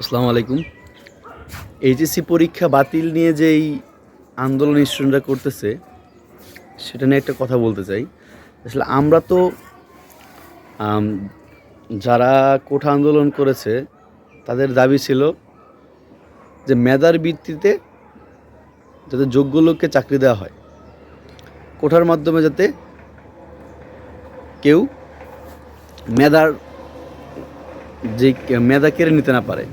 আসসালামু আলাইকুম। এইচএসসি পরীক্ষা বাতিল নিয়ে যেই আন্দোলন স্টুডেন্টরা করতেছে, সেটা নিয়ে একটা কথা বলতে চাই। আসলে আমরা তো যারা কোঠা আন্দোলন করেছে, তাদের দাবি ছিল যে মেধার ভিত্তিতে যাতে যোগ্য লোককে চাকরি দেওয়া হয়। কোঠার মাধ্যমে যাতে কেউ মেধার যে, মেধা কেড়ে নিতে না পারে।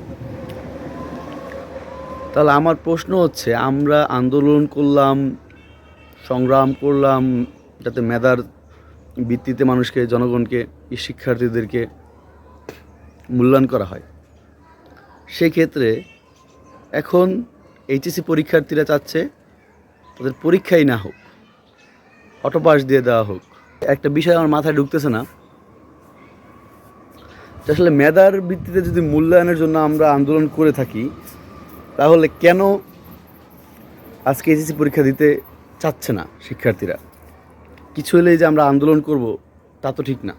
তাহলে আমার প্রশ্ন হচ্ছে, আমরা আন্দোলন করলাম, সংগ্রাম করলাম, যাতে মেধার ভিত্তিতে মানুষকে, জনগণকে শিক্ষার্থীদেরকে মূল্যায়ন করা হয়। সেক্ষেত্রে এখন এইচএসসি পরীক্ষার্থীরা চাচ্ছে, তাদের পরীক্ষাই না হোক অটোপাস দিয়ে দেওয়া হোক। একটা বিষয় আমার মাথায় ঢুকতেছে না আসলে মেধার ভিত্তিতে যদি মূল্যায়নের জন্য আমরা আন্দোলন করে থাকি তাহলে কেন আজকে এসএসসি পরীক্ষা দিতে চাচ্ছে না শিক্ষার্থীরা? কিছু হলেই যে আমরা আন্দোলন করব, তা তো ঠিক না।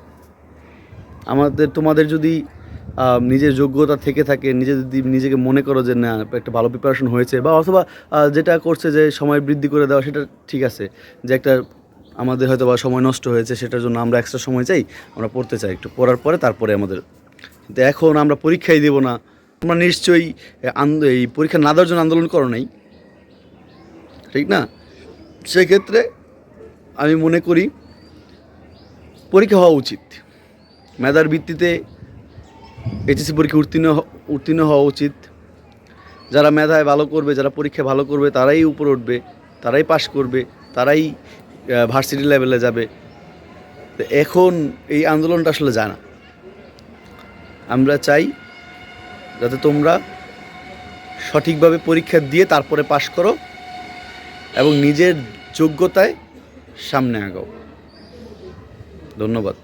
আমাদের, তোমাদের যদি নিজের যোগ্যতা থেকে থাকে, নিজে যদি নিজেকে মনে করো যে না, একটা ভালো প্রিপারেশন হয়েছে, বা অথবা যেটা করছে যে সময় বৃদ্ধি করে দেওয়া, সেটা ঠিক আছে। যে একটা আমাদের হয়তো বা সময় নষ্ট হয়েছে, সেটার জন্য আমরা এক্সট্রা সময় চাই, আমরা পড়তে চাই একটু। পড়ার পরে তারপরে আমাদের। কিন্তু এখন আমরা পরীক্ষাই দেব না। তোমরা নিশ্চয়ই এই পরীক্ষা না দেওয়ার জন্য আন্দোলন করো নাই। ঠিক না? সেক্ষেত্রে আমি মনে করি পরীক্ষা হওয়া উচিত। মেধার ভিত্তিতে এইচএসসি পরীক্ষা উত্তীর্ণ উত্তীর্ণ হওয়া উচিত। যারা মেধায় ভালো করবে, যারা পরীক্ষায় ভালো করবে, তারাই উপরে উঠবে, তারাই পাশ করবে, তারাই ভার্সিটি লেভেলে যাবে। এখন এই আন্দোলনটা আসলে যায় না। আমরা চাই যাতে তোমরা সঠিকভাবে পরীক্ষা দিয়ে তারপরে পাশ করো এবং নিজের যোগ্যতায় সামনে আগাও। ধন্যবাদ।